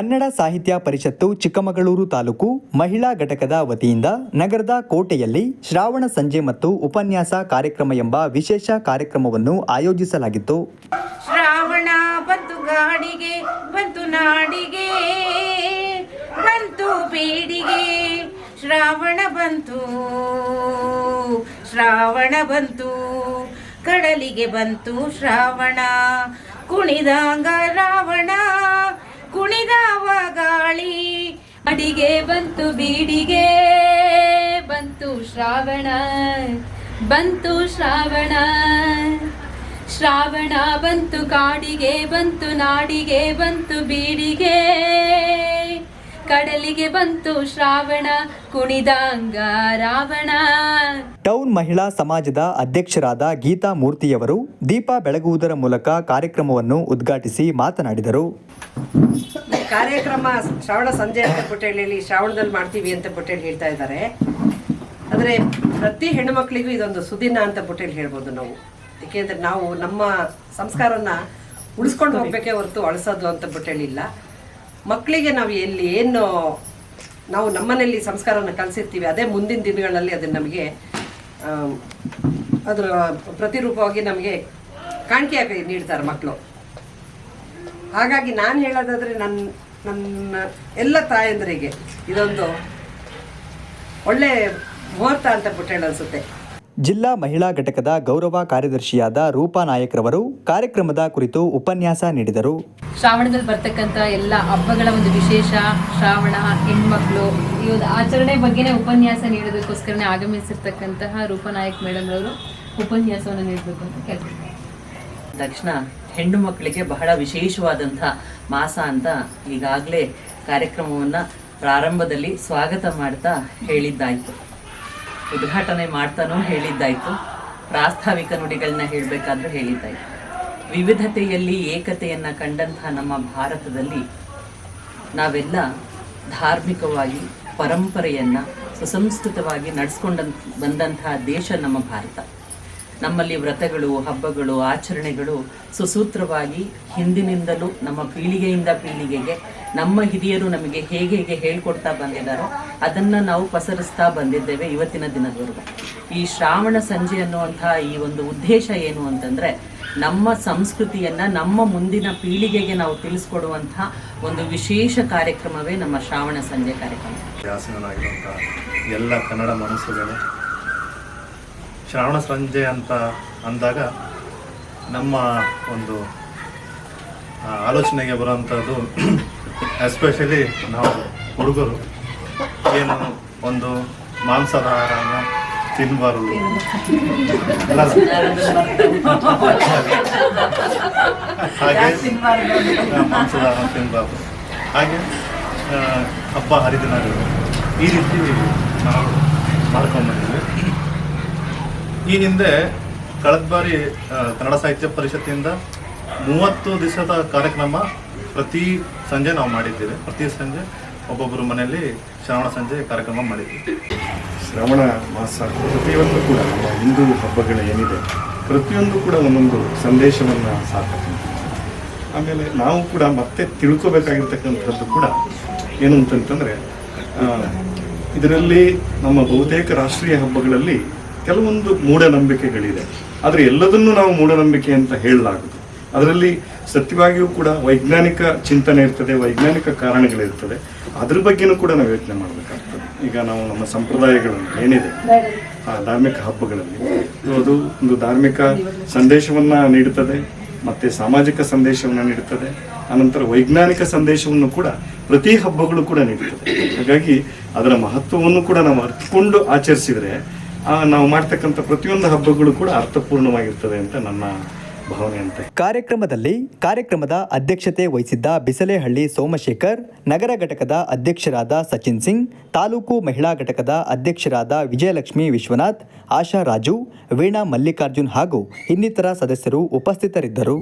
ಕನ್ನಡ ಸಾಹಿತ್ಯ ಪರಿಷತ್ತು ಚಿಕ್ಕಮಗಳೂರು ತಾಲೂಕು ಮಹಿಳಾ ಘಟಕದ ವತಿಯಿಂದ ನಗರದ ಕೋಟೆಯಲ್ಲಿ ಶ್ರಾವಣ ಸಂಜೆ ಮತ್ತು ಉಪನ್ಯಾಸ ಕಾರ್ಯಕ್ರಮ ಎಂಬ ವಿಶೇಷ ಕಾರ್ಯಕ್ರಮವನ್ನು ಆಯೋಜಿಸಲಾಗಿತ್ತು. ಶ್ರಾವಣ ಬಂತು ಗಾಡಿಗೆ, ಬಂತು ನಾಡಿಗೆ, ಬಂತು ಬೀಡಿಗೆ ಶ್ರಾವಣ ಬಂತು ಶ್ರಾವಣ ಬಂತು, ಕಡಲಿಗೆ ಬಂತು ಶ್ರಾವಣ, ಕುಣಿದಾಂಗ ರಾವಣ ಕುಣಿದಾವ ಗಾಳಿ ಅಡಿಗೆ ಬಂತು ಬೀಡಿಗೆ, ಬಂತು ಶ್ರಾವಣ ಬಂತು ಶ್ರಾವಣ. ಶ್ರಾವಣ ಬಂತು ಕಾಡಿಗೆ, ಬಂತು ನಾಡಿಗೆ, ಬಂತು ಬೀಡಿಗೆ. ಕಡಲಿಗೆ ಬಂತು ಶ್ರಾವಣ ಕುಣಿದಾಂಗ ರಾವಣ. ಟೌನ್ ಮಹಿಳಾ ಸಮಾಜದ ಅಧ್ಯಕ್ಷರಾದ ಗೀತಾ ಮೂರ್ತಿಯವರು ದೀಪ ಬೆಳಗುವುದರ ಮೂಲಕ ಕಾರ್ಯಕ್ರಮವನ್ನು ಉದ್ಘಾಟಿಸಿ ಮಾತನಾಡಿದರು. ಕಾರ್ಯಕ್ರಮ ಶ್ರಾವಣ ಸಂಜೆ ಅಂತ ಪುಟ್ಟೇಳಿ ಶ್ರಾವಣದಲ್ಲಿ ಮಾಡ್ತೀವಿ ಅಂತ ಪುಟ್ಟೇಳಿ ಹೇಳ್ತಾ ಇದ್ದಾರೆ. ಆದರೆ ಪ್ರತಿ ಹೆಣ್ಣು ಮಕ್ಕಳಿಗೂ ಇದೊಂದು ಸುದಿನ ಅಂತ ಪುಟ್ಟೇಳಿ ಹೇಳ್ಬೋದು ನಾವು. ಏಕೆಂದರೆ ನಾವು ನಮ್ಮ ಸಂಸ್ಕಾರನ ಉಳಿಸ್ಕೊಂಡು ಹೋಗ್ಬೇಕೇ ಹೊರತು ಅಳಿಸೋದು ಅಂತ ಪುಟ್ಟೇಳಿ ಇಲ್ಲ. ಮಕ್ಕಳಿಗೆ ನಾವು ಎಲ್ಲಿ ಏನು ನಾವು ನಮ್ಮನೆಯಲ್ಲಿ ಸಂಸ್ಕಾರವನ್ನು ಕಲಿಸಿರ್ತೀವಿ, ಅದೇ ಮುಂದಿನ ದಿನಗಳಲ್ಲಿ ಅದನ್ನು ನಮಗೆ ಅದರ ಪ್ರತಿರೂಪವಾಗಿ ನಮಗೆ ಕಾಣಿಕೆಯಾಗಿ ನೀಡ್ತಾರೆ ಮಕ್ಕಳು ಹಾಗಾಗಿ ನಾನು ಹೇಳೋದಾದ್ರೆ ನನ್ನ ನನ್ನ ಎಲ್ಲ ತಾಯಂದರಿಗೆ ಇದೊಂದು ಒಳ್ಳೆ ಮುಹೂರ್ತ ಅಂತ ಬಿಟ್ಟು ಅನ್ಸುತ್ತೆ ಜಿಲ್ಲಾ ಮಹಿಳಾ ಘಟಕದ ಗೌರವ ಕಾರ್ಯದರ್ಶಿಯಾದ ರೂಪಾ ನಾಯಕ್ರವರು ಕಾರ್ಯಕ್ರಮದ ಕುರಿತು ಉಪನ್ಯಾಸ ನೀಡಿದರು. ಶ್ರಾವಣದಲ್ಲಿ ಬರ್ತಕ್ಕಂತ ಎಲ್ಲ ಹಬ್ಬಗಳ ಒಂದು ವಿಶೇಷ ಶ್ರಾವಣ ಹೆಣ್ಮಕ್ಳು ಈ ಒಂದು ಆಚರಣೆ ಬಗ್ಗೆನೇ ಉಪನ್ಯಾಸ ನೀಡೋದಕ್ಕೋಸ್ಕರನೇ ಆಗಮಿಸಿರ್ತಕ್ಕಂತಹ ರೂಪನಾಯಕ್ ಮೇಡಮ್ ಅವರು ಉಪನ್ಯಾಸವನ್ನು ನೀಡಬೇಕು ಅಂತ ಕೇಳ್ತಿದ್ದಾರೆ ತಕ್ಷಣ ಹೆಣ್ಣು ಮಕ್ಕಳಿಗೆ ಬಹಳ ವಿಶೇಷವಾದಂಥ ಮಾಸ ಅಂತ ಈಗಾಗಲೇ ಕಾರ್ಯಕ್ರಮವನ್ನು ಪ್ರಾರಂಭದಲ್ಲಿ ಸ್ವಾಗತ ಮಾಡ್ತಾ ಹೇಳಿದ್ದಾಯಿತು. ಉದ್ಘಾಟನೆ ಮಾಡ್ತಾನೋ ಹೇಳಿದ್ದಾಯಿತು. ಪ್ರಾಸ್ತಾವಿಕ ನುಡಿಗಳನ್ನ ಹೇಳಬೇಕಾದ್ರೂ ಹೇಳಿದ್ದಾಯಿತು. ವಿವಿಧತೆಯಲ್ಲಿ ಏಕತೆಯನ್ನು ಕಂಡಂತಹ ನಮ್ಮ ಭಾರತದಲ್ಲಿ ನಾವೆಲ್ಲ ಧಾರ್ಮಿಕವಾಗಿ, ಪರಂಪರೆಯನ್ನು ಸುಸಂಸ್ಕೃತವಾಗಿ ನಡೆಸ್ಕೊಂಡ ಬಂದಂತಹ ದೇಶ ನಮ್ಮ ಭಾರತ. ನಮ್ಮಲ್ಲಿ ವ್ರತಗಳು, ಹಬ್ಬಗಳು, ಆಚರಣೆಗಳು ಸುಸೂತ್ರವಾಗಿ ಹಿಂದಿನಿಂದಲೂ ನಮ್ಮ ಪೀಳಿಗೆಯಿಂದ ಪೀಳಿಗೆಗೆ ನಮ್ಮ ಹಿರಿಯರು ನಮಗೆ ಹೇಗೆ ಹೇಗೆ ಹೇಳ್ಕೊಡ್ತಾ ಬಂದಿದ್ದಾರೋ ಅದನ್ನು ನಾವು ಪಸರಿಸ್ತಾ ಬಂದಿದ್ದೇವೆ ಇವತ್ತಿನ ದಿನದವರೆಗೂ. ಈ ಶ್ರಾವಣ ಸಂಜೆ ಅನ್ನುವಂತಹ ಈ ಒಂದು ಉದ್ದೇಶ ಏನು ಅಂತಂದರೆ ನಮ್ಮ ಸಂಸ್ಕೃತಿಯನ್ನು, ನಮ್ಮ ಮುಂದಿನ ಪೀಳಿಗೆಗೆ ನಾವು ತಿಳಿಸ್ಕೊಡುವಂತಹ ಒಂದು ವಿಶೇಷ ಕಾರ್ಯಕ್ರಮವೇ ನಮ್ಮ ಶ್ರಾವಣ ಸಂಜೆ ಕಾರ್ಯಕ್ರಮ. ಎಲ್ಲ ಕನ್ನಡ ಮನಸ್ಸುಗಳು, ಶ್ರಾವಣ ಸಂಜೆ ಅಂತ ಅಂದಾಗ ನಮ್ಮ ಒಂದು ಆಲೋಚನೆಗೆ ಬರುವಂಥದ್ದು ಎಸ್ಪೆಷಲಿ ನಾವು ಹುಡುಗರು ಏನು ಒಂದು ಮಾಂಸಾಹಾರನ ತಿನ್ನಬಾರದು ಅಲ್ಲ. ಹಾಗೆ ಮಾಂಸದ ಮಾಂಸಾಹಾರ ತಿನ್ನಬಾರ್ದು ಹಾಗೆ ಹಬ್ಬ ಹರಿದಿನಗಳು. ಈ ರೀತಿ ನಾವು ಮಾಡ್ಕೊಂಡ್ಬಂದಿದ್ವಿ ಈ ಹಿಂದೆ ಕಳೆದ ಬಾರಿ ಕನ್ನಡ ಸಾಹಿತ್ಯ ಪರಿಷತ್ತಿಂದ ಮೂವತ್ತು ದಿವಸದ ಕಾರ್ಯಕ್ರಮ ಪ್ರತಿ ಸಂಜೆ ನಾವು ಮಾಡಿದ್ದೇವೆ. ಪ್ರತಿ ಸಂಜೆ ಒಬ್ಬೊಬ್ಬರು ಮನೆಯಲ್ಲಿ ಶ್ರಾವಣ ಸಂಜೆ ಕಾರ್ಯಕ್ರಮ ಮಾಡಿದ್ವಿ ಶ್ರಾವಣ ಮಾಸ ಪ್ರತಿಯೊಂದು ಕೂಡ ಹಿಂದೂ ಹಬ್ಬಗಳು ಏನಿದೆ, ಪ್ರತಿಯೊಂದು ಕೂಡ ಒಂದೊಂದು ಸಂದೇಶವನ್ನು ಸಾರ್ತಕ್ಕಂಥದ್ದು ಆಮೇಲೆ ನಾವು ಕೂಡ ಮತ್ತೆ ತಿಳ್ಕೋಬೇಕಾಗಿರ್ತಕ್ಕಂಥದ್ದು ಕೂಡ ಏನು ಅಂತಂತಂದರೆ ಇದರಲ್ಲಿ ನಮ್ಮ ಬಹುತೇಕ ರಾಷ್ಟ್ರೀಯ ಹಬ್ಬಗಳಲ್ಲಿ ಕೆಲವೊಂದು ಮೂಢನಂಬಿಕೆಗಳಿದೆ. ಆದರೆ ಎಲ್ಲದನ್ನೂ ನಾವು ಮೂಢನಂಬಿಕೆ ಅಂತ ಹೇಳಲಾಗದು ಅದರಲ್ಲಿ ಸತ್ಯವಾಗಿಯೂ ಕೂಡ ವೈಜ್ಞಾನಿಕ ಚಿಂತನೆ ಇರ್ತದೆ, ವೈಜ್ಞಾನಿಕ ಕಾರಣಗಳಿರ್ತದೆ. ಅದ್ರ ಬಗ್ಗೆನೂ ಕೂಡ ನಾವು ಯೋಚನೆ ಮಾಡಬೇಕಾಗ್ತದೆ. ಈಗ ನಾವು ನಮ್ಮ ಸಂಪ್ರದಾಯಗಳನ್ನು ಏನಿದೆ? ಆ ಧಾರ್ಮಿಕ ಹಬ್ಬಗಳಲ್ಲಿ. ಅದು ಒಂದು ಧಾರ್ಮಿಕ ಸಂದೇಶವನ್ನ ನೀಡುತ್ತದೆ, ಮತ್ತೆ ಸಾಮಾಜಿಕ ಸಂದೇಶವನ್ನು ನೀಡುತ್ತದೆ ಅನಂತರ ವೈಜ್ಞಾನಿಕ ಸಂದೇಶವನ್ನು ಕೂಡ ಪ್ರತಿ ಹಬ್ಬಗಳು ಕೂಡ ನೀಡುತ್ತದೆ. ಹಾಗಾಗಿ ಅದರ ಮಹತ್ವವನ್ನು ಕೂಡ ನಾವು ಅರ್ಥಕೊಂಡು ಆಚರಿಸಿದರೆ ನಾವು ಮಾಡ್ತಕ್ಕಂಥ ಪ್ರತಿಯೊಂದು ಹಬ್ಬಗಳು ಕೂಡ ಅರ್ಥಪೂರ್ಣವಾಗಿರ್ತದೆ ಅಂತ ನನ್ನ ಕಾರ್ಯಕ್ರಮದಲ್ಲಿ ಕಾರ್ಯಕ್ರಮದ ಅಧ್ಯಕ್ಷತೆ ವಹಿಸಿದ್ದ ಬಿಸಲೇಹಳ್ಳಿ ಸೋಮಶೇಖರ್, ನಗರ ಘಟಕದ ಅಧ್ಯಕ್ಷರಾದ ಸಚಿನ್ ಸಿಂಗ್, ತಾಲೂಕು ಮಹಿಳಾ ಘಟಕದ ಅಧ್ಯಕ್ಷರಾದ ವಿಜಯಲಕ್ಷ್ಮಿ ವಿಶ್ವನಾಥ್, ಆಶಾ ರಾಜು, ವೀಣಾ ಮಲ್ಲಿಕಾರ್ಜುನ್ ಹಾಗೂ ಇನ್ನಿತರ ಸದಸ್ಯರು ಉಪಸ್ಥಿತರಿದ್ದರು.